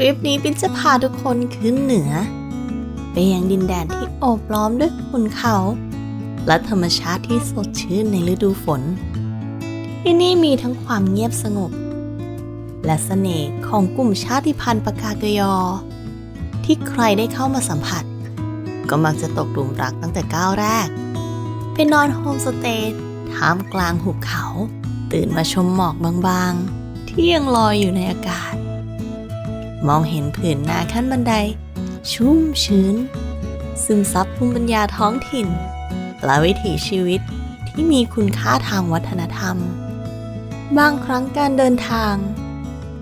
ริปนี้ปินจะพาทุกคนขึ้นเหนือ ไปยังดินแดนที่โอบล้อมด้วยขุนเขา และธรรมชาติที่สดชื่นในฤดูฝน ที่นี่มีทั้งความเงียบสงบ และเสน่ห์ของกลุ่มชาติพันธุ์ปากากยอ ที่ใครได้เข้ามาสัมผัส ก็มักจะตกหลุมรักตั้งแต่ก้าวแรก ไปนอนโฮมสเตย์ท่ามกลางหุบเขา ตื่นมาชมหมอกบางๆ ที่ยังลอยอยู่ในอากาศ มองเห็นผืนนาขั้นบันได ชุ่มชื้น ซึมซับภูมิปัญญาท้องถิ่น และวิถีชีวิตที่มีคุณค่าทางวัฒนธรรม บางครั้งการเดินทาง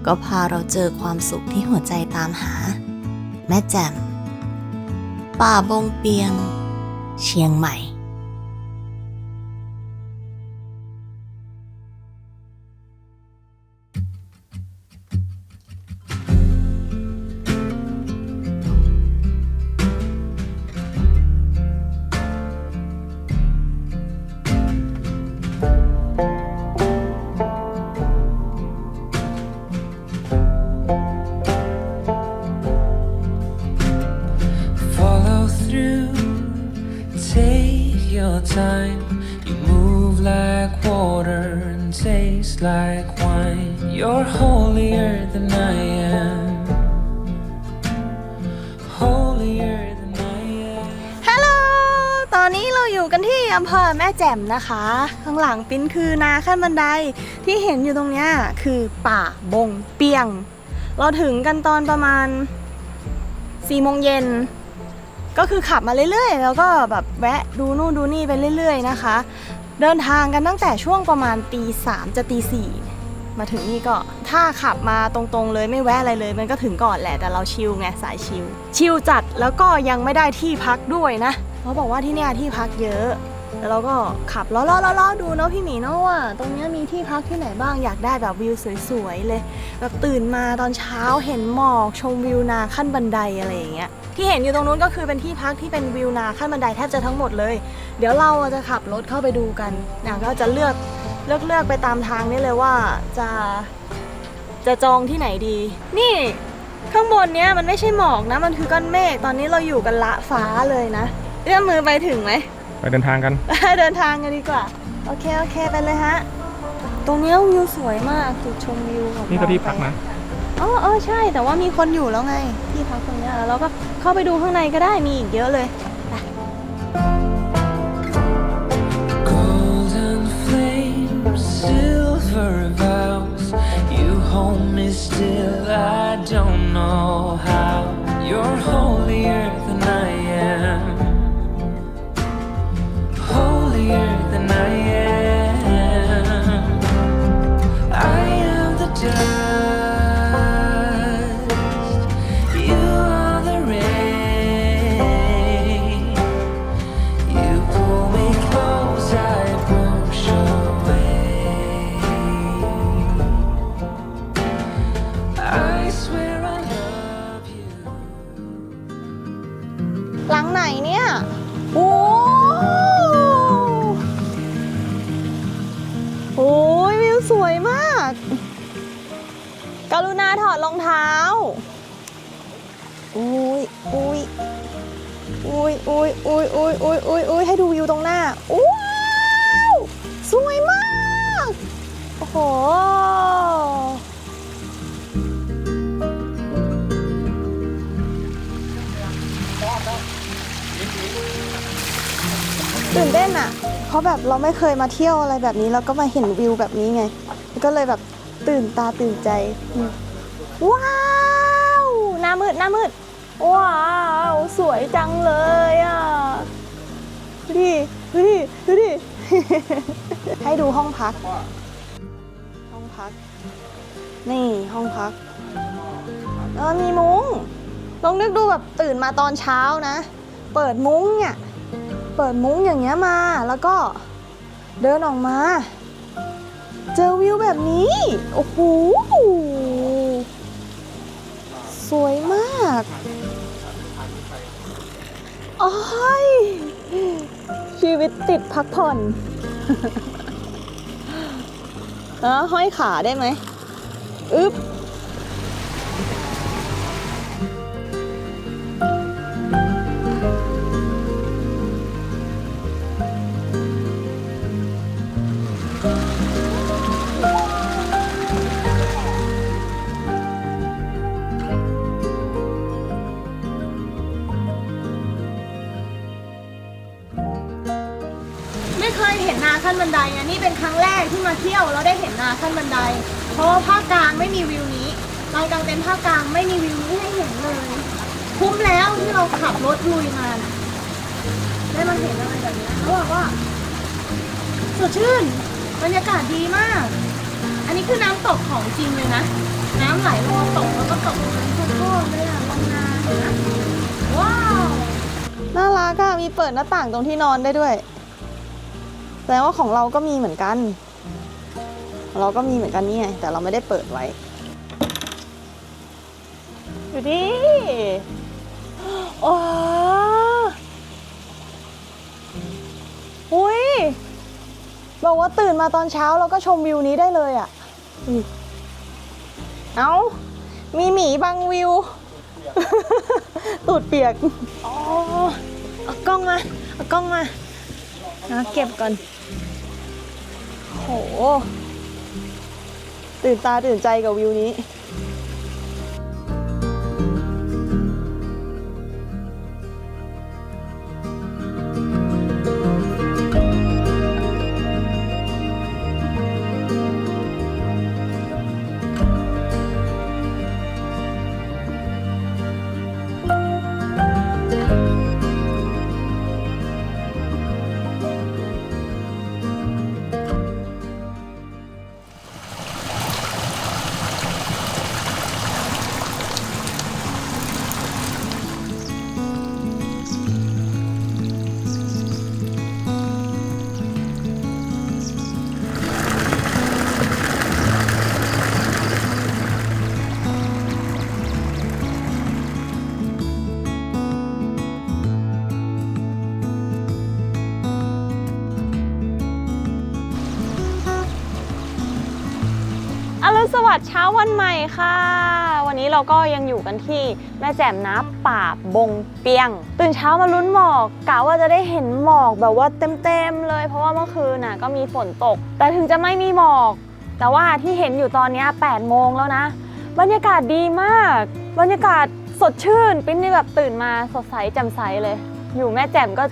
ก็พาเราเจอความสุขที่หัวใจตามหา แม่แจ่มป่าบงเปียง เชียงใหม่ นะคะ ข้างหลังปิ้นคือนาขั้นบันไดที่เห็นอยู่ตรงเนี้ยคือป่าบงเปียง เราถึงกันตอนประมาณ4โมงเย็นก็คือขับมาเรื่อยๆ แล้วก็แบบแวะดูนู่นดูนี่ไปเรื่อย ๆ นะคะ เดินทางกันตั้งแต่ช่วงประมาณตีสามจะตีสี่มาถึงนี่ก็ถ้าขับมาตรงๆเลยไม่แวะอะไรเลย มันก็ถึงก่อนแหละแต่เราชิลไงสายชิลชิลจัดแล้วก็ยังไม่ได้ที่พักด้วยนะเขาบอกว่าที่เนี่ยที่พักเยอะ แล้วเราก็ขับล้อๆๆๆดูเนาะพี่หมีเนาะว่า ตรงเนี้ยมีที่พักที่ไหนบ้างอยากได้แบบวิวสวยๆเลย แบบตื่นมาตอนเช้าเห็นหมอกชมวิวนาขั้นบันไดอะไรอย่างเงี้ยที่เห็นอยู่ตรงนู้นก็คือเป็นที่พักที่เป็นวิวนาขั้นบันไดแทบจะทั้งหมดเลย เดี๋ยวเราจะขับรถเข้าไปดูกันนะก็จะเลือกเลือกเลือกไปตามทางนี้เลยว่าจะจะจองที่ไหนดี นี่ข้างบนเนี้ยมันไม่ใช่หมอกนะ มันคือก้อนเมฆตอนนี้เราอยู่กันละฟ้าเลยนะเอื้อมมือไปถึงไหม เดินทางกัน เดินทางกันดีกว่า โอเค โอเคไปเลยฮะ ตรงเนี้ยวิวสวยมากจุดชมวิวของนี่ก็เราที่พักนะอ๋อเออใช่ แต่ว่ามีคนอยู่แล้วไง ที่พักตรงเนี้ยแล้วเราก็เข้าไปดูข้างในก็ได้มีอีกเยอะเลย Golden flames, silver vows. You hold me still, I don't know how. You're holier than I am. Than I am. I am the. เราไม่เคยมาเที่ยวอะไรแบบนี้แล้วก็มาเห็นวิวแบบนี้ไง ก็เลยแบบตื่นตาตื่นใจ ว้าวหน้ามืดหน้ามืด ว้าวสวยจังเลยอะดูดิดูดิดูดิ ให้ดูห้องพัก ห้องพัก นี่ห้องพักเออมีมุ้งลองนึกดูแบบตื่นมาตอนเช้านะ เปิดมุ้งเนี่ย เปิดมุ้งอย่างเงี้ยมาแล้วก็ เดินออกมา เจอวิวแบบนี้ โอ้โห สวยมากโอ้ยชีวิตติดพักผ่อนเออห้อยขาได้ไหมอึ๊บ เพราะว่าภาคกลางไม่มีวิวนี้ลานกลางเต็นท์ภาคกลางไม่มีวิวนี้ให้เห็นเลย คุ้มแล้วที่เราขับรถลุยมานะได้มาเห็นอะไรแบบนี้เขาบอกว่าสดชื่นบรรยากาศดีมาก อันนี้คือน้ำตกของจริงเลยนะ น้ำไหลลงมาตกแล้วก็ตกลงมาทุกโคตรเลยอะลงนาเห็นไหมว้าวน่ารักอะมีเปิดหน้าต่างตรงที่นอนได้ด้วยแสดงว่าของเราก็มีเหมือนกัน เราก็มีเหมือนกันนี่ไงแต่เราไม่ได้เปิดไว้อยู่ดิโอ้อุ้ยบอกว่าตื่นมาตอนเช้าเราก็ชมวิวนี้ได้เลยอะ่ะเอามีหมีบังวิว ตูดเปียก อ๋อเอากล้องมาเอากล้องมานะเก็บก่อนโห ตื่นตาตื่นใจกับวิวนี้ วัสดิ์เช้าวันใหม่ค่ะ วันนี้เราก็ยังอยู่กันที่แม่แจ่มนะป่าบงเปียง ตื่นเช้ามาลุ้นหมอกกะว่าจะได้เห็นหมอกแบบว่าเต็มๆเลย เพราะว่าเมื่อคืนน่ะก็มีฝนตก แต่ถึงจะไม่มีหมอก แต่ว่าที่เห็นอยู่ตอนนี้8โมงแล้วนะ บรรยากาศดีมาก บรรยากาศสดชื่นปิ้นนี่แบบตื่นมาสดใสแจ่มใสเลย อยู่แม่แจ่มก็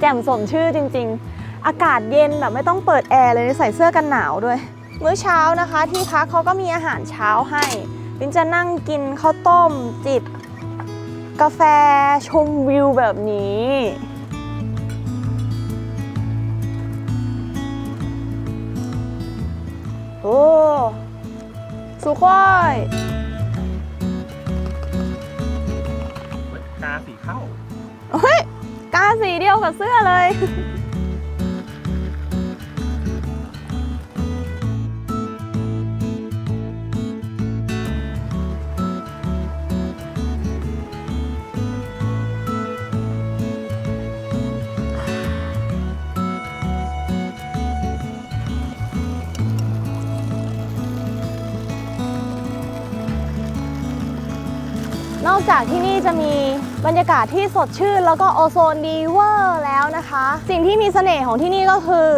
แจ่มสมชื่อจริง ๆ อากาศเย็นแบบไม่ต้องเปิดแอร์เลยใส่เสื้อกันหนาวด้วย มื้อเช้านะคะที่พักเขาก็มีอาหารเช้าให้ปินจะนั่งกินข้าวต้มจิบ กาแฟชมวิวแบบนี้ โอ้สุขอยกาสีเข้า เฮ้ย กาสีเดียวกับเสื้อเลย จากที่นี่จะมีบรรยากาศที่สดชื่น แล้วก็โอโซนดีเวอร์แล้วนะคะ สิ่งที่มีเสน่ห์ของที่นี่ก็คือ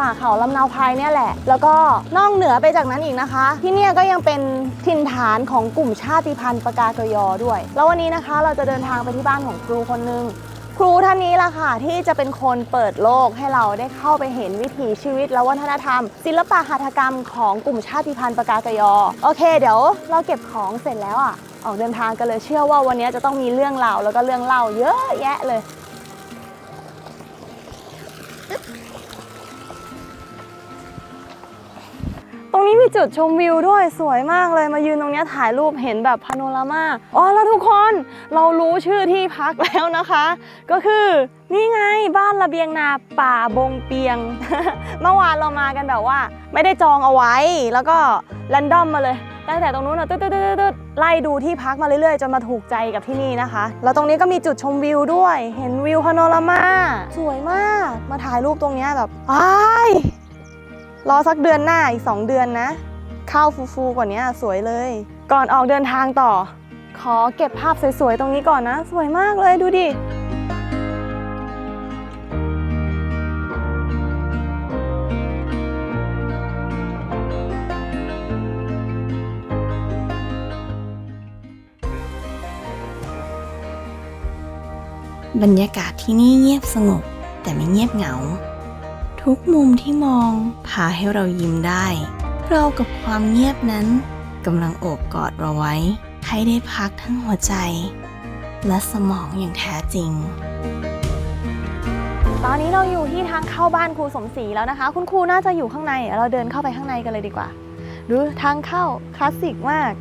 ป่าเขาลำนาวไพรเนี่ยแหละ แล้วก็นอกเหนือไปจากนั้นอีกนะคะ ที่นี่ก็ยังเป็นถิ่นฐานของกลุ่มชาติพันธุ์ปากากยอด้วย แล้ววันนี้นะคะเราจะเดินทางไปที่บ้านของครูคนหนึงครูท่านนี้ล่ะค่ะที่จะเป็นคนเปิดโลกให้เราได้เข้าไปเห็นวิถีชีวิตและวัฒนธรรม ศิลปะหัตถกรรมของกลุ่มชาติพันธุ์ปากากยอ โอเค เดี๋ยวเราเก็บของเสร็จแล้วอะ ออกเดินทางกันเลยเชื่อว่าวันนี้จะต้องมีเรื่องราวแล้วก็เรื่องเล่าเยอะแยะเลยตรงนี้มีจุดชมวิวด้วยสวยมากเลยมายืนตรงนี้ถ่ายรูปเห็นแบบพาโนรามาอ๋อแล้วทุกคนเรารู้ชื่อที่พักแล้วนะคะ ก็คือนี่ไงบ้านระเบียงนาป่าบงเปียง เมื่อวานเรามากันแบบว่า ไม่ได้จองเอาไว้แล้วก็แรนดอมมาเลย ตั้งแต่ตรงนู้นนะตึ๊ดตึ๊ดตึ๊ดตืดไล่ดูที่พักมาเรื่อยๆ จนมาถูกใจกับที่นี่นะคะ แล้วตรงนี้ก็มีจุดชมวิวด้วย เห็นวิวพาโนรามา สวยมาก มาถ่ายรูปตรงนี้แบบอ้ายรอสักเดือนหน้าอีก 2 เดือนนะ ข้าวฟูๆกว่านี้สวยเลย ก่อนออกเดินทางต่อ ขอเก็บภาพสวยๆ ตรงนี้ก่อนนะ สวยมากเลยดูดิ บรรยากาศที่นี่เงียบสงบแต่ไม่เงียบเหงาททุกมุมที่มองพาให้เรายิ้มได้ เรากับความเงียบนั้นกำลังโอบกอดเราไว้ ให้ได้พักทั้งหัวใจ และสมองอย่างแท้จริง ตอนนี้เราอยู่ที่ทางเข้าบ้านครูสมศรีแล้วนะคะ คุณครูน่าจะอยู่ข้างในเดี๋ยวเราเดินเข้าไปข้างในกันเลยดีกว่า ดูทางเข้าคลาสสิกมาก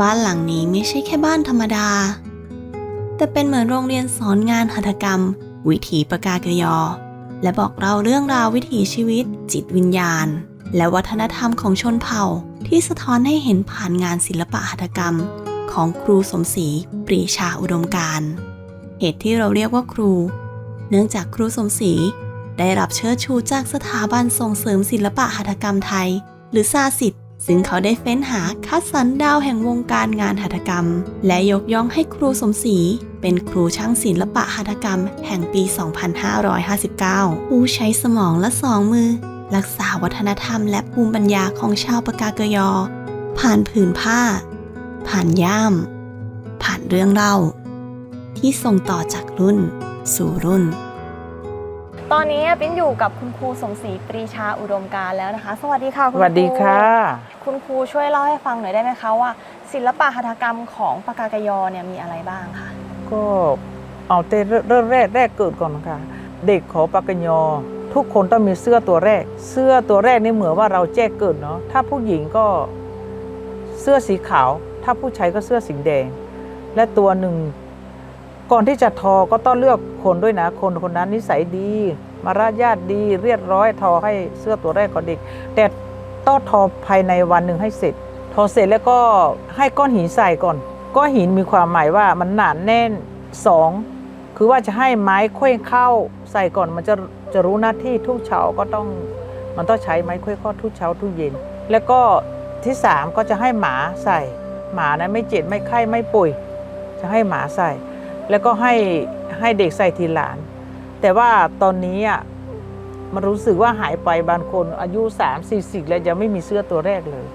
บ้านหลังนี้ไม่ใช่แค่บ้านธรรมดา แต่เป็นเหมือนโรงเรียนสอนงานหัตถกรรม วิถีปากากยอ และบอกเราเรื่องราววิถีชีวิต จิตวิญญาณ และวัฒนธรรมของชนเผ่า ที่สะท้อนให้เห็นผ่านงานศิลปะหัตถกรรม ของครูสมศรีปรีชาอุดมการเหตุที่เราเรียกว่าครู เนื่องจากครูสมศรีได้รับเชิดชูจากสถาบันส่งเสริมศิลปะหัตถกรรมไทย หรือซาสิทธิ ซึ่งเขาได้เฟ้นหาคัดสรรดาวแห่งวงการงานหัตถกรรม และยกย่องให้ครูสมศรีเป็นครูช่างศิลปะหัตถกรรม แห่งปี 2559 ผู้ใช้สมองและสองมือ รักษาวัฒนธรรมและภูมิปัญญาของชาวปากากยอ ผ่านผืนผ้า ผ่านย่าม ผ่านเรื่องเล่า ที่ส่งต่อจากรุ่นสู่รุ่น ตอนนี้ปิ้นอยู่กับคุณครูสมศรีปรีชาอุดมการณ์แล้วนะคะ สวัสดีค่ะสคุณครูวัสดีค่ะ คุณครูช่วยเล่าให้ฟังหน่อยได้ไหมคะว่า ศิลปะหัตถกรรมของปากากยอเนี่ยมีอะไรบ้างคะก็เอาแต่เริ่มแรกแรกเกิดก่อนค่ะ เด็กขอปากกญอทุกคนต้องมีเสื้อตัวแรก เสื้อตัวแรกนี่เหมือนว่าเราแจ้งเกิดเนาะถ้าผู้หญิงก็เสื้อสีขาว ถ้าผู้ชายก็เสื้อสีแดง และตัวหนึ่ง ก่อนที่จะทอก็ต้องเลือกคนด้วยนะ คนคนนั้นนิสัยดี มารยาทดีเรียบร้อยทอให้เสื้อตัวแรกของเด็ก แต่ต้องทอภายในวันหนึ่งให้เสร็จ ทอเสร็จแล้วก็ให้ก้อนหินใส่ก่อน ก้อนหินมีความหมายว่ามันหนานแน่นสองคือว่าจะให้ไม้เคว้งเข้าใส่ก่อนมันจะจะรู้หน้าที่ทุกเช้าก็ต้องมันต้องใช้ไม้เคว้งเข้าทุกเช้าทุกเย็น แล้วก็ที่สามก็จะให้หมาใส่ หมานะไม่เจ็บไม่ไข้ไม่ป่วยจะให้หมาใส่ แล้วก็ให้ให้เด็กใส่ทีหลาน แต่ว่าตอนนี้อะมันรู้สึกว่าหายไปบางคนอายุ 3 4 0แล้วยังไม่มีเสื้อตัวแรกเลย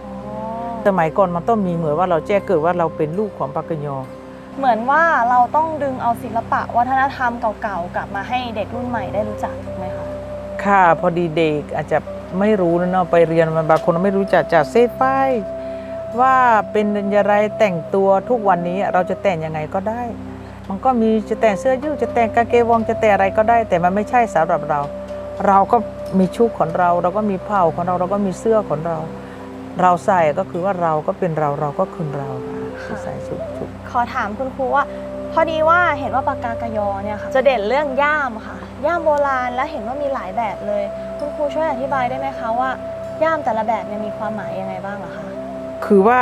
สมัยก่อนมันต้องมีเหมือนว่าเราแจ้งเกิดว่าเราเป็นลูกของปากกยอ เหมือนว่าเราต้องดึงเอาศิลปะวัฒนธรรมเก่าๆ กลับมาให้เด็กรุ่นใหม่ได้รู้จักถูกไหมคะ ค่ะพอดีเด็กอาจจะไม่รู้นะเนาะไปเรียนมันบางคนไม่รู้จักจากเซฟไฟว่าเป็นอย่างไรแต่งตัวทุกวันนี้เราจะแต่งยังไงก็ได้ มันก็มีจะแต่งเสื้อยืดจะแต่งกางเกงวองจะแต่งอะไรก็ได้ แต่มันไม่ใช่สำหรับเรา เราก็มีชุดของเรา เราก็มีเผ่าของเราเราก็มีเสื้อของเรา เราใส่ก็คือว่าเราก็เป็นเราเราก็คือเราค่ะที่ใส่ชุดชุดขอถามคุณครูว่า พอดีว่าเห็นว่าปากกากยอเนี่ยค่ะจะเด่นเรื่องย่ามค่ะ ย่ามโบราณและเห็นว่ามีหลายแบบเลย คุณครูช่วยอธิบายได้ไหมคะว่า ย่ามแต่ละแบบเนี่ยมีความหมายยังไงบ้างเหรอคะคือว่า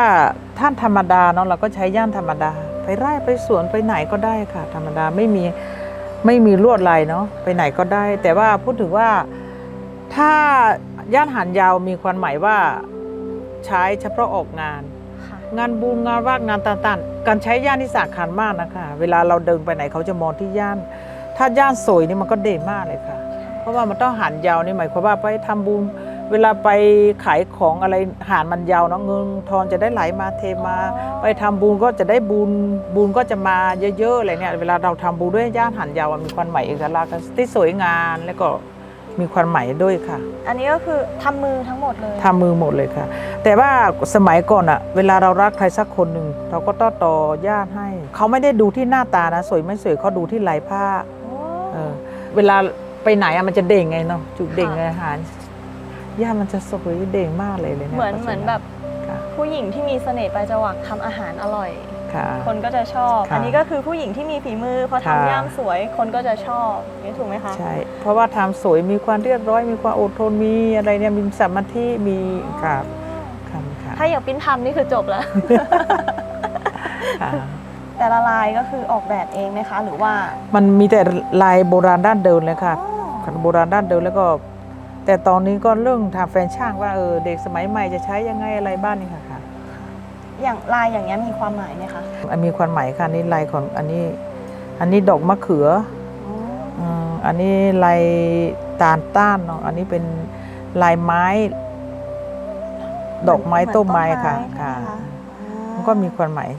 ท่านธรรมดาเนาะเราก็ใช้ย่านธรรมดา ไปไร่ไปสวนไปไหนก็ได้ค่ะ ธรรมดาไม่มีไม่มีลวดลายเนาะไปไหนก็ได้ แต่ว่าพูดถึงว่าถ้าย่านหันยาวมีความหมายว่าใช้เฉพาะออกงานค่ะงานบุญงานว่างงานต่างๆ การใช้ย่านที่สำคัญมากนะคะ เวลาเราเดินไปไหนเขาจะมองที่ย่าน ถ้าย่านสวยนี่มันก็เด่นมากเลยค่ะ เพราะว่ามันต้องหันยาวนี่หมายความว่าไปทำบุญ เวลาไปขายของอะไรหานมันยาวเนาะเงินทองจะได้ไหลมาเทมา ไปทำบุญก็จะได้บุญบุญก็จะมาเยอะๆอะไรเนี่ยเวลาเราทำบุญด้วยย่านหันยาวอะมีความหมายเอกลักษณ์ที่สวยงามแล้วก็มีความหมายด้วยค่ะ อันนี้ก็คือทำมือทั้งหมดเลยทำมือหมดเลยค่ะ แต่ว่าสมัยก่อนอะเวลาเรารักใครสักคนหนึ่งเราก็ต้องต่อย่านให้ เขาไม่ได้ดูที่หน้าตานะ สวยไม่สวยเขาดูที่ลายผ้าโอ้เออเวลาไปไหนอะมันจะเด่งไงเนาะจุดเด่งไงอาหาร ย่ามันจะสวยเด่งมากเลยเลยเนี่ยเหมือนเหมือนแบบค่ะผู้หญิงที่มีเสน่ห์ไปลายจวักทำอาหารอร่อย ค่ะ คนก็จะชอบ ค่ะอันนี้ก็คือผู้หญิงที่มีฝีมือพอค่ะ ทำย่ามสวยคนก็จะชอบนี่ถูกไหมคะ ใช่ เพราะว่าทำสวยมีความเรียบร้อย มีความอดทนมีอะไรเนี่ยมีสมาธิมีค่ะค่ะค่ะถ้าอย่างปิ้นทำนี่คือจบแล้ว ค่ะ แต่ละลายก็คือออกแบบเองไหมคะ หรือว่ามันมีแต่ลายโบราณด้านเดิมเลยค่ะ อ๋อ โบราณด้านเดิมแล้วก็ แต่ตอนนี้ก็เรื่องทำแฟชั่นว่าเออเด็กสมัยใหม่จะใช้ยังไงอะไรบ้างนี่ค่ะค่ะอย่างลายอย่างเงี้ยมีความหมายไหมคะอันมีความหมายค่ะนี่ลายของอันนี้ อันนี้ดอกมะเขืออ๋ออืมอันนี้ลายตาลต้านเนาะอันนี้เป็นลายไม้ ดอกไม้ต้นไม้ค่ะค่ะมันก็มีความหมาย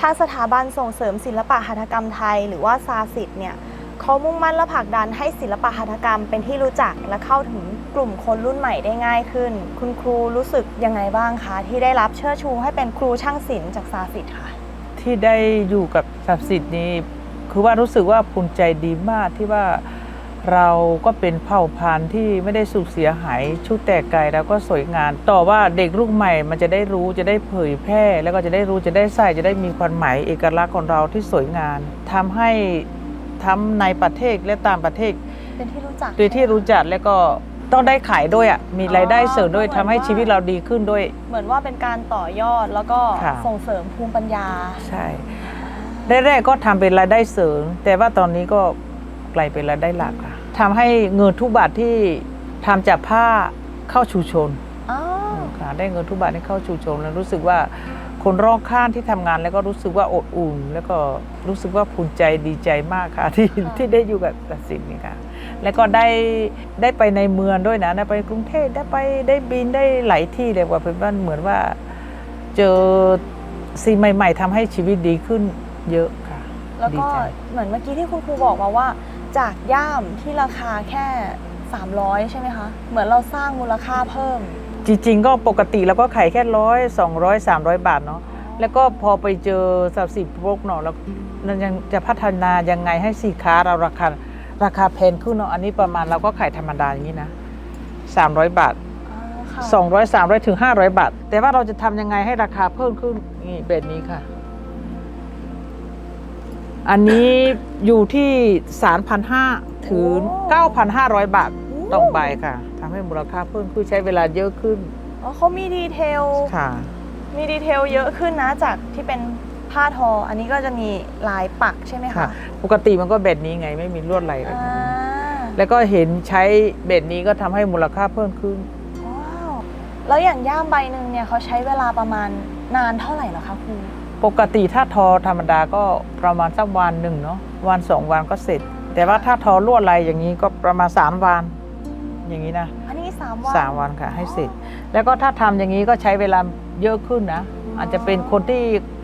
ทางสถาบันส่งเสริมศิลปะหัตถกรรมไทย หรือว่าซาสิทธ์เนี่ย เขามุ่งมั่นและผลักดันให้ศิลปะหัตถกรรมเป็นที่รู้จักและเข้าถึงกลุ่มคนรุ่นใหม่ได้ง่ายขึ้น คุณครูรู้สึกยังไงบ้างคะ ที่ได้รับเชิดชูให้เป็นครูช่างศิลป์จากสาสิทธ์ค่ะ ที่ได้อยู่กับศักดิ์สิทธ์นี้ คือว่ารู้สึกว่าภูมิใจดีมากที่ว่าเราก็เป็นเผ่าพันธุ์ที่ไม่ได้สูญเสียหายชุดแต่ไกลแล้วก็สวยงามต่อว่าเด็กรุ่นใหม่มันจะได้รู้จะได้เผยแพร่ แล้วก็จะได้รู้จะได้ใส่จะได้มีความหมายเอกลักษณ์ของเราที่สวยงามทำให้ ทั้งในประเทศและต่างประเทศเป็นที่รู้จักโดยที่รู้จักแล้วก็ต้องได้ขายด้วยอะมีรายได้เสริมด้วยอ๋อทำให้ชีวิตเราดีขึ้นด้วย เหมือนว่าเป็นการต่อยอดแล้วก็ค่ะ ส่งเสริมภูมิปัญญา ใช่แรกๆก็ทำเป็นรายได้เสริม แต่ว่าตอนนี้ก็กลายเป็นรายได้หลักค่ะทำให้เงินทุกบาทที่ทำจากผ้าเข้าชุมชนอ๋อค่ะได้เงินทุกบาทที่เข้าชุมชนแล้วรู้สึกว่า คนรอบข้างที่ทำงานแล้วก็รู้สึกว่าอบอุ่น แล้วก็รู้สึกว่าภูมิใจดีใจมากค่ะที่ที่ได้อยู่กับตัดสินนี่ค่ะแล้วก็ได้ได้ไปในเมืองด้วยนะได้ไปกรุงเทพได้ไปได้บินได้หลายที่เลยว่าเป็นว่าเหมือนว่าเจอสิ่งใหม่ ๆทำให้ชีวิตดีขึ้นเยอะค่ะ แล้วดีก็ใจเหมือนเมื่อกี้ที่คุณครูบอกมาว่า จากย่ามที่ราคาแค่ 300 ใช่ไหมคะ เหมือนเราสร้างมูลค่าเพิ่ม จริง ๆ ก็ปกติเราก็ขายแค่ร้อยสองร้อยสามร้อยบาทเนาะแล้วก็พอไปเจอสับสิบพวกเนาะแล้วเรายังจะพัฒนายังไงให้สินค้าเราราคาราคาแพงขึ้นเนาะอันนี้ประมาณเราก็ขายธรรมดาอย่างนี้นะสามร้อยบาทอ๋อค่ะสองร้อยสามร้อยถึงห้าร้อยบาท แต่ว่าเราจะทำยังไงให้ราคาเพิ่มขึ้นนี่แบบนี้ค่ะ อันนี้อยู่ที่สามพันห้าถึงเก้าพันห้าร้อยบาท ต่อใบค่ะทำให้มูลค่าเพิ่มขึ้นใช้เวลาเยอะขึ้นอ๋อเขามีดีเทล ค่ะ มีดีเทลเยอะขึ้นนะจากที่เป็นผ้าทอ อันนี้ก็จะมีลายปักใช่ไหมค่ะคะปกติมันก็แบบนี้ไงไม่มีลวดลายอะไรอ่าแล้วก็เห็นใช้แบบนี้ก็ทำให้มูลค่าเพิ่มขึ้น ว้าว แล้วอย่างย่ามใบหนึ่งเนี่ยเขาใช้เวลาประมาณนานเท่าไหร่เหรอคะครู ปกติถ้าทอธรรมดาก็ประมาณสักวันหนึ่งเนาะวันสองวันก็เสร็จ แต่ว่าถ้าทอลวดลายอย่างนี้ก็ประมาณสามวัน อย่างนี้นะอันนี้สามวัน สามวันค่ะ ให้เสร็จ แล้วก็ถ้าทำอย่างนี้ก็ใช้เวลาเยอะขึ้นนะ อาจจะเป็นคนที่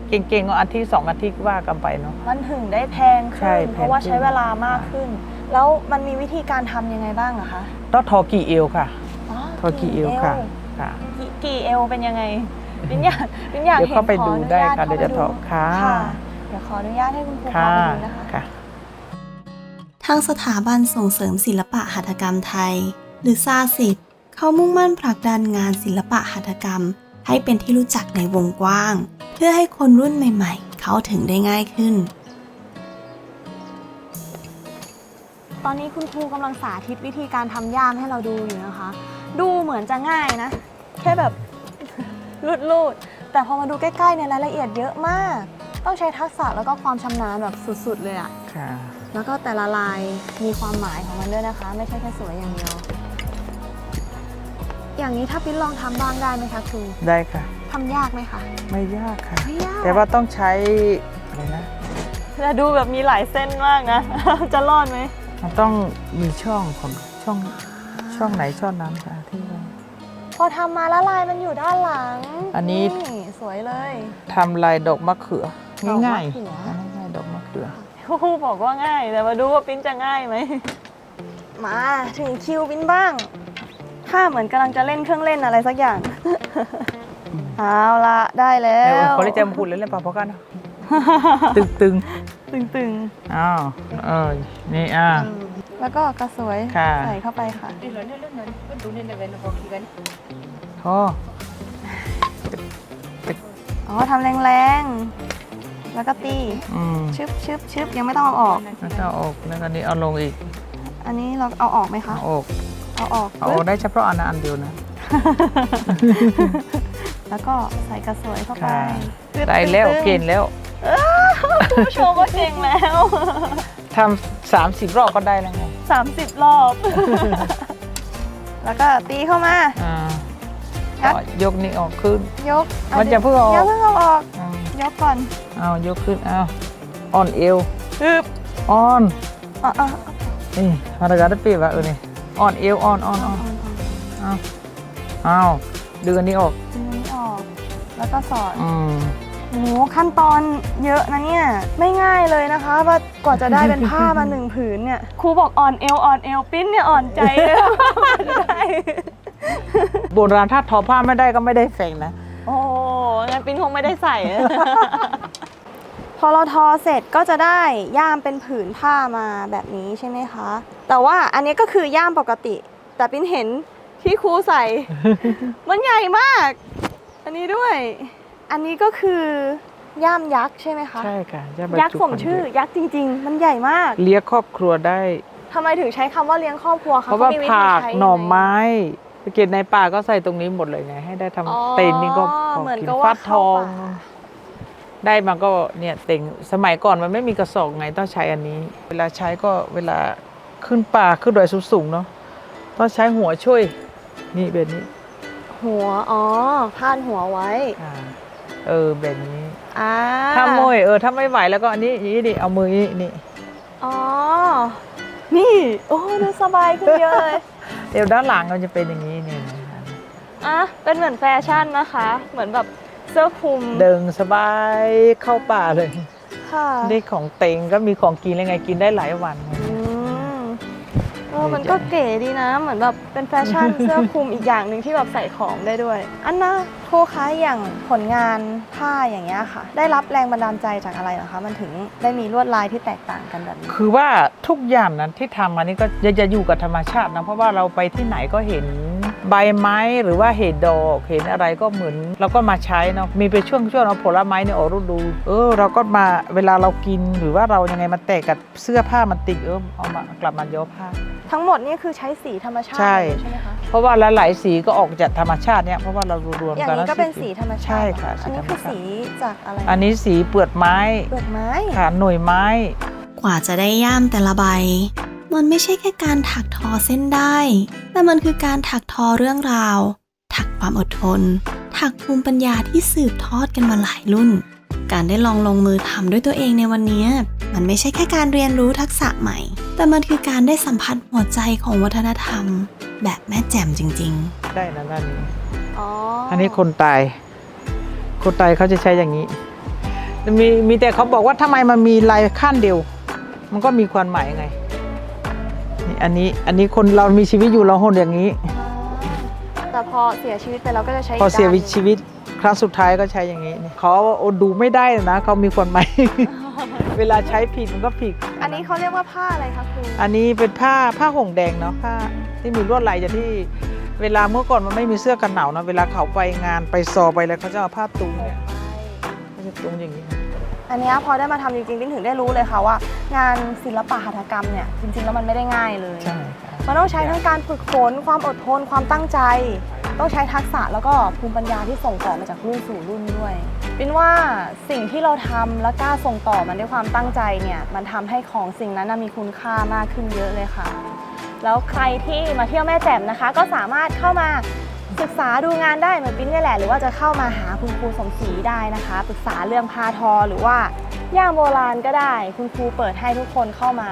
เก่งๆก็อาทิตย์สองอาทิตย์ว่ากันไปเนาะ มันถึงได้แพงใช่ขึ้นแพงเพราะว่าขึ้น ใช้เวลามากขึ้น แล้วมันมีวิธีการทำยังไงบ้างอะคะต้องทอกี่เอวค่ะทอกี่เอวค่ะค่ะ กี่กี่เอวเป็นยังไงวิญญาณวิญญาณเดี๋ยวเข้าไปห็นขอดูอนุได้ญาตค่ะเดี๋ยวจะข้าทไปอค่ะค่ะเดี๋ยวขออนุญาตให้คุณครูพาค่ะไปดูนะคะ ค่ะ ทางสถาบันส่งเสริมศิลปะหัตถกรรมไทย หรือซาสิทธิ์เขามุ่งมั่นผลักดันงานศิลปะหัตถกรรม ให้เป็นที่รู้จักในวงกว้าง เพื่อให้คนรุ่นใหม่ ๆ เข้าถึงได้ง่ายขึ้น ตอนนี้คุณครูกำลังสาธิตวิธีการทำย่ามให้เราดูอยู่นะคะ ดูเหมือนจะง่ายนะ แค่แบบ ลูดๆ แต่พอมาดูใกล้ๆเนี่ยรายละเอียดเยอะมาก ต้องใช้ทักษะแล้วก็ความชำนาญแบบสุดๆเลยอะค่ะ แล้วก็แต่ละลายมีความหมายของมันด้วยนะคะ ไม่ใช่แค่สวยอย่างเดียว อย่างนี้ถ้าปิ้นลองทำบ้างได้ไหมคะครูได้ค่ะ ทำยากไหมคะไม่ยากค่ะ ไม่ยากแต่ว่าต้องใช้อะไรนะแต่ดูแบบมีหลายเส้นมากนะ จะรอดไหม มันต้องมีช่องของช่องช่องไหนช่องนั้นค่ะที่ว่า พอทำมาแล้วลายมันอยู่ด้านหลังอันนี้ สวยเลยทำลายดอกมะเขือดอกมะง่ายเขือๆง่ายๆดอกมะเขือ ครูบอกว่าง่าย แต่มาดูว่าปิ้นจะง่ายไหม มาถึงคิวปิ้นบ้าง ถ้าเหมือนกำลังจะเล่นเครื่องเล่นอะไรสักอย่าง เอาละได้แล้เดี๋ยววเขาได้จำพูดเลยเล่นปะพอกันเนอะตึงตึงตึงๆอ้าวเออนี่อ่า ๆ แล้วก็กระสวยค่ะ ใส่เข้าไปค่ะพออ๋อทำแรงๆ แล้วก็ตี อืมชึบชึบชึบยังไม่ต้องเอาออก แล้วก็เอาออกแล้วก็นี้เอาลงอีกอันนี้เราเอาออกไหมคะ เอาออก เอาออกเอาออกได้เฉพาะอันนั้นอันเดียวนะ แล้วก็ใส่กระสวยเข้าไปค่ะตึ๊ดได้แล้วตึ๊ดเก่งแล้วผู้ชมว่าเก่งแล้ว ทำสามสิบรอบก็ได้แล้วไง30 รอบ แล้วก็ตีเข้ามา อ่าครับ ก็ยกนี่ออกขึ้น ยกมันจะเพิ่งเอาออกอย่าเพิ่งเอาออก อ่ายกก่อนเอายกขึ้นเอาอ่อนเอวฮึบอ่อนอะอะนี่ฮาราการได้เปรียบอะเออนี่ อ่อนเอวอ่อนอ่อนอ่อนเอาเอาดึงอันนี้ออก ดึงอันนี้ออก แล้วก็สอดอืมอืโหขั้นตอนเยอะนะเนี่ย ไม่ง่ายเลยนะคะว่ากว่าจะได้เป็นผ้ามาหนึ่งผืนเนี่ย ครูบอกอ่อนเอวอ่อนเอวปิ้นเนี่ยอ่อนใจเลยได้โบราณถ้าทอผ้าไม่ได้ก็ไม่ได้แฝงนะ โอ้งั้นปิ้นคงไม่ได้ใส่ พอเราทอเสร็จก็จะได้ย่ามเป็นผืนผ้ามาแบบนี้ใช่ไหมคะ แต่ว่าอันนี้ก็คือย่ามปกติ แต่ปิ้นเห็นที่ครูใส่ มันใหญ่มาก อันนี้ด้วย อันนี้ก็คือย่ามยักษ์ใช่ไหมคะ ใช่ค่ะจะบรรยักษ์จุสมชื่อ ยักษ์จริง ๆ มันใหญ่มากเลี้ยงครอบครัวได้ ทำไมถึงใช้คำว่าเลี้ยงครอบครัวคะเพราะว่าขมีวิธีผักใช้หน่อยังงไม้ไปเก็บในป่าก็ใส่ตรงนี้หมดเลยไง ให้ได้ทำอ๋อเต็นนี่ก็พอเหมือนกินกับว่าฟัดทองเข้าป่า ได้มาก็เนี่ยเต็งสมัยก่อนมันไม่มีกระสอบไงต้องใช้อันนี้ เวลาใช้ก็เวลา ขึ้นป่าขึ้นดอยสูงๆเนาะต้องใช้หัวช่วย นี่แบบนี้หัว อ๋อพาดหัวไว้อ่าเออแบบนี้อ่าถ้าโมยเออถ้าไม่ไหวแล้วก็อันนี้อย่างนี้ดิเอามือนี้นี่อ๋อ นี่ โอ้ดูสบายขึ้นเยอะเลย เดี๋ยวด้านหลังมันจะเป็นอย่างนี้นี่นะคะอะ เป็นเหมือนแฟชั่นนะคะ เหมือนแบบเสื้อคลุม เดินสบายเข้าป่าเลย ค่ะได้ของเต็งก็มีของกินแล้วไงกินได้หลายวันอืม เออมันก็เก๋ดีนะ เหมือนแบบเป็นแฟชั่นเสื้อคลุมอีกอย่างหนึ่งที่แบบใส่ของได้ด้วย อันนะครูคะอย่างผลงานผ้าอย่างเงี้ยค่ะ ได้รับแรงบันดาลใจจากอะไรเหรอคะ มันถึงได้มีลวดลายที่แตกต่างกันแบบนี้ คือว่าทุกอย่างนั้นที่ทำมานี่ก็จะจะอยู่กับธรรมชาตินะ เพราะว่าเราไปที่ไหนก็เห็นใบไม้หรือว่าเห็ดดอกเห็นอะไรก็เหมือนเราก็มาใช้เนาะมีไปช่วงช่วงเอาผลไม้เนี่ยออกฤดู เออ เราก็มาเวลาเรากินหรือว่าเรายังไงมันแตกกับเสื้อผ้ามันติดเออเอามากลับมาย้อผ้า ทั้งหมดนี่คือใช้สีธรรมชาติใช่ เลยใช่ไหมคะ เพราะว่าหลายๆสีก็ออกจากธรรมชาติเนี่ยเพราะว่าเรารวมอย่างๆกันนี้แล้วก็เป็นสีธรรมชาติใช่ค่ะอันนี้ธรรมคือชาติสีจากอะไรอันนี้สีเปลือกไม้เปลือกไม้ ค่ะหน่วยไม้ กว่าจะได้ย่ามแต่ละใบ มันไม่ใช่แค่การถักทอเส้นได้ แต่มันคือการถักทอเรื่องราว ถักความอดทน ถักภูมิปัญญาที่สืบทอดกันมาหลายรุ่น การได้ลองลงมือทำด้วยตัวเองในวันนี้ มันไม่ใช่แค่การเรียนรู้ทักษะใหม่ แต่มันคือการได้สัมผัสหัวใจของวัฒนธรรม แบบแม่แจ่มจริง ๆ ได้นะด้านนี้อ๋ออัอันนี้คนตาย คนตายเขาจะใช้อย่างนี้ มีมีแต่เขาบอกว่าทำไมมันมีลายขั้นเดียว มันก็มีความหมายไงนี่อันนี้อันนี้คนเรามีชีวิตอยู่เราหนอย่างนี้ แต่พอเสียชีวิตไปเราก็จะใช้พอเสียด้านหนึ่งชีวิตครั้งสุดท้ายก็ใช้อย่างนี้นี่เขาว่าโอ้ดูไม่ได้นะเขามีความหมาย เวลาใช้ผิดมันก็ผิด อันนี้เขาเรียกว่าผ้าอะไรคะครูอันนี้เป็นผ้าผ้าห่มแดงเนาะผ้าที่มีลวดลายจากที่เวลาเมื่อก่อนมันไม่มีเสื้อกันหนาวนะเวลาเขาไปงานไปซอไปอะไรเขาจะเอาผ้าตุงเนี่ยเขาจะตุงอย่างนี้อันเนี้ยพอได้มาทำจริงๆปิ้นถึงได้รู้เลยค่ะว่า งานศิลปะหัตถกรรมเนี่ยจริงๆแล้วมันไม่ได้ง่ายเลยใช่ค่ะมันต้องใช้ทั้งการฝึกฝนความอดทนความตั้งใจ ต้องใช้ทักษะแล้วก็ภูมิปัญญาที่ส่งต่อมาจากรุ่นสู่รุ่นด้วยปินว่าสิ่งที่เราทำและกล้าส่งต่อมันด้วยความตั้งใจเนี่ยมันทำให้ของสิ่งนั้นนะมีคุณค่ามากขึ้นเยอะเลยค่ะ แล้วใครที่มาเที่ยวแม่แจ่มนะคะ ก็สามารถเข้ามาศึกษาดูงานได้เหมือนปิ้นนี่แหละหรือว่าจะเข้ามาหาคุณครูสมศรีได้นะคะปรึกษาเรื่องพาทอหรือว่าย่างโบราณก็ได้ คุณครูเปิดให้ทุกคนเข้ามา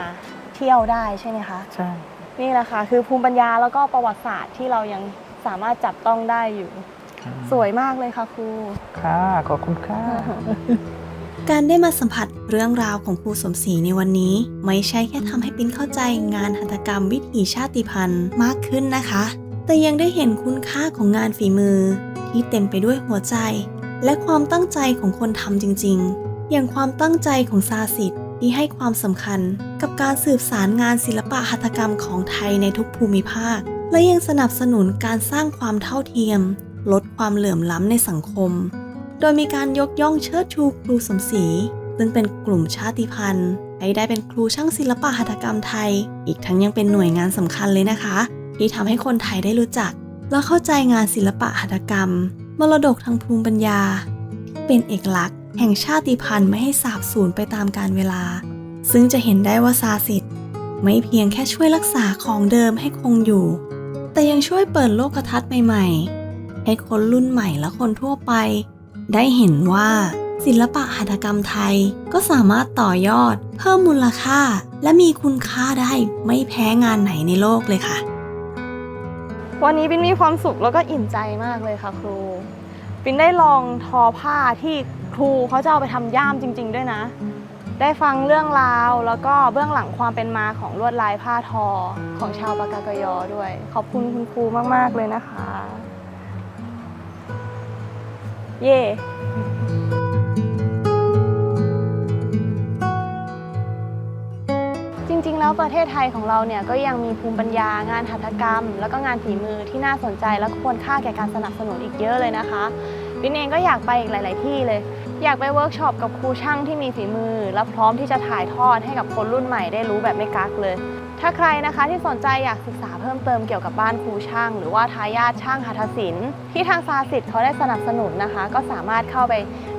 เที่ยวได้ใช่ไหมคะใช่นี่แหละค่ะคือภูมิปัญญาแล้วก็ประวัติศาสตร์ที่เรายัง สามารถจับต้องได้อยู่ สวยมากเลยค่ะครู ค่ะขอบคุณค่ะ การได้มาสัมผัสเรื่องราวของครูสมศรีในวันนี้ ไม่ใช่แค่ทำให้ปิ้นเข้าใจงานหัตถกรรมวิถีชาติพันธุ์มากขึ้นนะคะ แต่ยังได้เห็นคุณค่าของงานฝีมือ ที่เต็มไปด้วยหัวใจ และความตั้งใจของคนทำจริง ๆ อย่างความตั้งใจของซาสิทธิ์ที่ให้ความสำคัญกับการสืบสารงานศิลปะหัตถกรรมของไทยในทุกภูมิภาค และยังสนับสนุนการสร้างความเท่าเทียม ลดความเหลื่อมล้ำในสังคม โดยมีการยกย่องเชิดชูครูสมศรีซึ่งเป็นกลุ่มชาติพันธุ์ให้ได้เป็นครูช่างศิลปะหัตถกรรมไทย อีกทั้งยังเป็นหน่วยงานสำคัญเลยนะคะ ที่ทำให้คนไทยได้รู้จัก และเข้าใจงานศิลปะหัตถกรรม มรดกทางภูมิปัญญาที่เป็นเอกลักษณ์ แห่งชาติพันธุ์ไม่ให้สาบสูญไปตามกาลเวลา ซึ่งจะเห็นได้ว่าซาสิทธิ์ไม่เพียงแค่ช่วยรักษาของเดิมให้คงอยู่ แต่ยังช่วยเปิดโลกทัศน์ใหม่ๆ ให้คนรุ่นใหม่และคนทั่วไป ได้เห็นว่าศิลปะหัตถกรรมไทยก็สามารถต่อยอด เพิ่มมูลค่า และมีคุณค่าได้ไม่แพ้งานไหนในโลกเลยค่ะ วันนี้ปินมีความสุขแล้วก็อิ่มใจมากเลยค่ะครูปินได้ลองทอผ้าที่ครูรูเขาจะเอาไปทำย่ามจริง ๆ ด้วยนะ ได้ฟังเรื่องราว แล้วก็เบื้องหลังความเป็นมาของลวดลายผ้าทอของชาวปากากยอด้วย ขอบคุณคุณครูมาก ๆ เลยนะคะ เย่จริง ๆ แล้วประเทศไทยของเราเนี่ยก็ยังมีภูมิปัญญางานหัตถกรรม แล้วก็งานฝีมือที่น่าสนใจและควรค่าแก่การสนับสนุนอีกเยอะเลยนะคะวินเองก็อยากไปอีกหลาย ๆ ที่เลย อยากไปเวิร์กช็อปกับครูช่างที่มีฝีมือ และพร้อมที่จะถ่ายทอดให้กับคนรุ่นใหม่ได้รู้แบบไม่กักเลย ถ้าใครนะคะที่สนใจอยากศึกษาเพิ่มเติมเกี่ยวกับบ้านครูช่าง หรือว่าทายาทช่างหัตถศิลป์ที่ทางซาสิทธิ์เขาได้สนับสนุนนะคะ ก็สามารถเข้าไป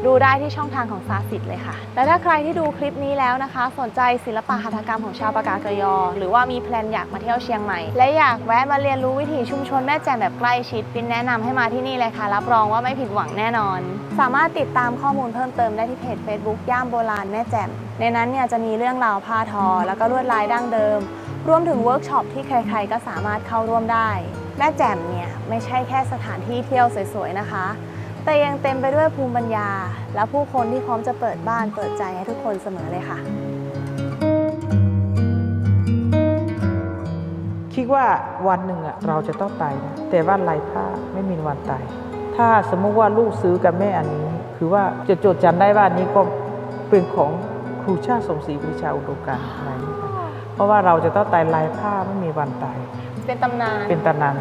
ดูได้ที่ช่องทางของซาสิทธิ์เลยค่ะ และถ้าใครที่ดูคลิปนี้แล้วนะคะ สนใจศิลปะหัตถกรรมของชาวปากากยอ หรือว่ามีแพลนอยากมาเที่ยวเชียงใหม่ และอยากแวะมาเรียนรู้วิถีชุมชนแม่แจ่มแบบใกล้ชิดปินแนะนำให้มาที่นี่เลยค่ะ รับรองว่าไม่ผิดหวังแน่นอน สามารถติดตามข้อมูลเพิ่มเติมได้ที่เพจ Facebook ย่ามโบราณแม่แจ่มในนั้นเนี่ยจะมีเรื่องราวผ้าทอ แล้วก็ลวดลายดั้งเดิม รวมถึงเวิร์กช็อปที่ใครๆก็สามารถเข้าร่วมได้ แม่แจ่มเนี่ยไม่ใช่แค่สถานที่เที่ยวสวยๆนะคะ แต่ยังเต็มไปด้วยภูมิปัญญา และผู้คนที่พร้อมจะเปิดบ้านเปิดใจให้ทุกคนเสมอเลยค่ะ คิดว่าวันหนึ่งอะเราจะต้องตายนะแต่ว่าลายผ้าไม่มีวันตาย ถ้าสมมุติว่าลูกซื้อกับแม่อันนี้ คือว่าจะจดจำได้ว่านนี้ก็เป็นของครูชาติสมศรีปรีชาอุดมการณ์อะไร ราะว่าเราจะต้องตายลายผ้าไม่มีวันตาย เป็นตำนาน เป็นตำนาน